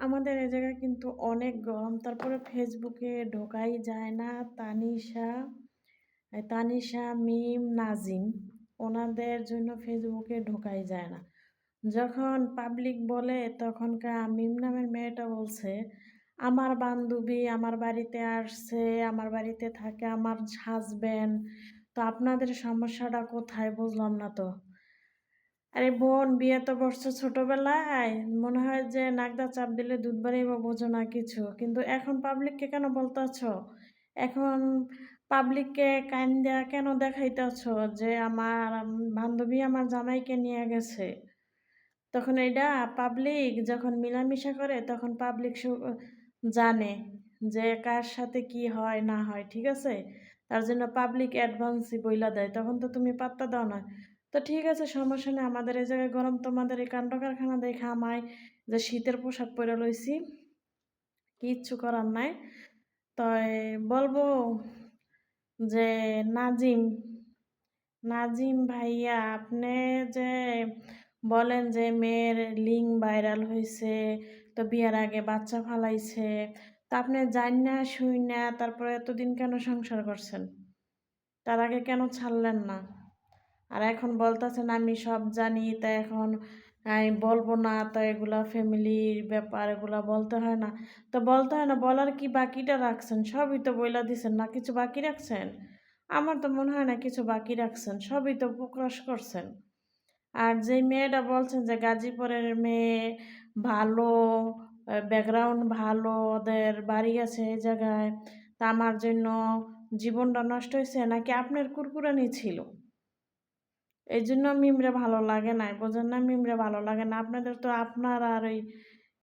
আমাদের এ জায়গায় কিন্তু অনেক গরম। তারপরে ফেসবুকে ঢোকাই যায় না। তানিশা, তানিশা, মিম, নাজিম ওনাদের জন্য ফেসবুকে ঢোকাই যায় না। যখন পাবলিক বলে তখনকার মিম নামের মেয়েটা বলছে, "আমার বান্ধবী আমার বাড়িতে আসছে, আমার বাড়িতে থাকে আমার হাসব্যান্ড। তো আপনাদের সমস্যাটা কোথায় বুঝলাম না তো?" আরে বোন, বিয়ে তো করছ ছোটবেলায়। মনে হয় যে নাকদা চাপ দিলে দুধ বাড়াইব বোঝো না কিছু। কিন্তু এখন পাবলিককে কেন বলতেছ? এখন পাবলিককে কান দেয়া কেন দেখাইতেছ যে আমার বান্ধবী আমার জামাইকে নিয়ে গেছে? তখন এটা পাবলিক যখন মিলামিশা করে, তখন পাবলিক জানে যে কার সাথে কি হয়, না হয়, ঠিক আছে? তার জন্য পাবলিক অ্যাডভান্সই বইলা দেয়। তখন তো তুমি পাত্তা দাও না। তো ঠিক আছে, সমস্যা নেই। আমাদের এই জায়গায় গরম তোমাদের এই কাণ্ড কারখানা দেখে আমায় যে শীতের পোশাক পরে লইছি। কিচ্ছু করার নাই। তো বলব যে নাজিম নাজিম ভাইয়া, আপনি যে বলেন যে মেয়ের লিঙ্ক ভাইরাল হয়েছে তো বিয়ার আগে বাচ্চা ফালাইছে, তা আপনি জান না শুই না তারপরে এতদিন কেন সংসার করছেন? তার আগে কেন ছাড়লেন না? আর এখন বলতেছেন আমি সব জানি, তা এখন আমি বলব না, তো এগুলা ফ্যামিলির ব্যাপার, এগুলা বলতে হয় না। তো বলতে হয় না, বলার কি বাকিটা রাখছেন? সবই তো বইলা দিছেন না, কিছু বাকি রাখছেন? আমার তো মনে হয় না কিছু বাকি রাখছেন, সবই তো প্রকাশ করছেন। আর যে মেয়েটা বলছেন যে, গাজীপুরের মেয়ে ভালো ব্যাকগ্রাউন্ড ভালো, ওদের বাড়ি আছে এই জায়গায়, তা আমার জন্য জীবনটা নষ্ট হয়েছে, নাকি আপনার কুরকুরানি ছিল? এই জন্য মিমরে ভালো লাগে না, এই জন্য মিমরে ভালো লাগে না। আপনাদের তো আপনার আর ওই